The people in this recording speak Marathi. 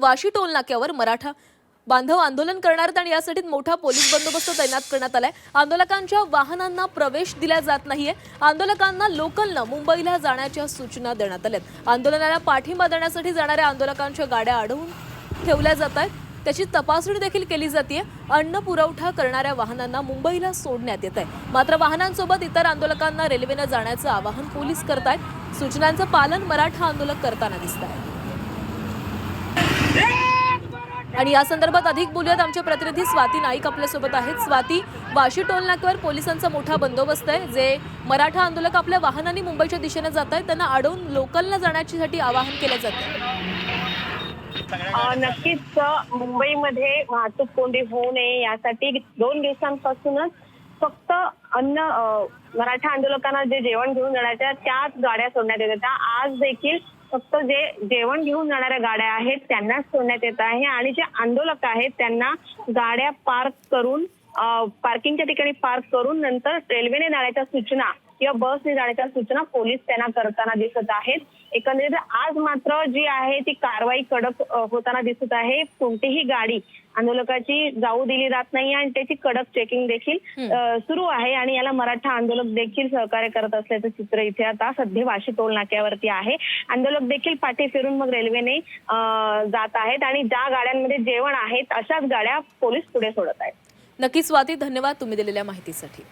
वाशी टोल नाक्यावर मराठा बांधव आंदोलन करणार आहेत आणि यासाठी मोठा पोलीस बंदोबस्त तैनात करण्यात आलाय. आंदोलकांच्या वाहनांना प्रवेश दिला जात नाहीये. आंदोलकांना लोकलनं मुंबईला जाण्याच्या सूचना देण्यात आल्यात. आंदोलनाला पाठिंबा देण्यासाठी जाणाऱ्या आंदोलकांच्या गाड्या अडवून ठेवल्या जात आहेत. त्याची तपासणी देखील केली जाते अन्न पुरवठा करणाऱ्या वाहनांना मुंबईला सोडण्यात येत आहे. मात्र वाहनांसोबत इतर आंदोलकांना रेल्वेनं जाण्याचं आवाहन पोलीस करतायत. सूचनांचं पालन मराठा आंदोलक करताना दिसत आहे. आणि या संदर्भात अधिक बोलूयात. आमचे प्रतिनिधी स्वाती नाईक आपल्यासोबत आहेत. स्वाती वाशी टोलनाक्यावर पोलिसांचा मोठा बंदोबस्त आहे जे मराठा आंदोलक आपल्या वाहनांनी मुंबईच्या दिशेने जात आहेत. त्यांना अडवून लोकलला जाण्यासाठी आवाहन केलं जातं नक्कीच मुंबईमध्ये वाहतूक कोंडी होऊ नये यासाठी दोन दिवसांपासूनच फक्त अन्न मराठा आंदोलकांना जे जेवण घेऊन जाण्याच्या त्याच गाड्या सोडण्यात येत होत्या. आज देखील फक्त जे जेवण घेऊन जाणाऱ्या गाड्या आहेत त्यांनाच सोडण्यात येत आहे आणि जे आंदोलक आहेत त्यांना गाड्या पार्क करून पार्किंगच्या ठिकाणी पार्क करून नंतर रेल्वेने जाण्याच्या सूचना किंवा बसने जाण्याच्या सूचना पोलीस त्यांना करताना दिसत आहेत. एकंदरीत आज मात्र जी आहे ती कारवाई कडक होताना दिसत आहे. कोणतीही गाडी आंदोलकाची जाऊ दिली जात नाही आणि त्याची कडक चेकिंग देखील सुरू आहे आणि याला मराठा आंदोलक देखील सहकार्य करत असल्याचं चित्र इथे आता सध्या वाशी टोल नाक्यावरती आहे. आंदोलक देखील पाठी फिरून मग रेल्वेने जात आहेत आणि ज्या गाड्यांमध्ये जेवण आहेत अशाच गाड्या पोलीस पुढे सोडत आहेत. नक्की स्वाती धन्यवाद तुम्ही दिलेल्या माहितीसाठी.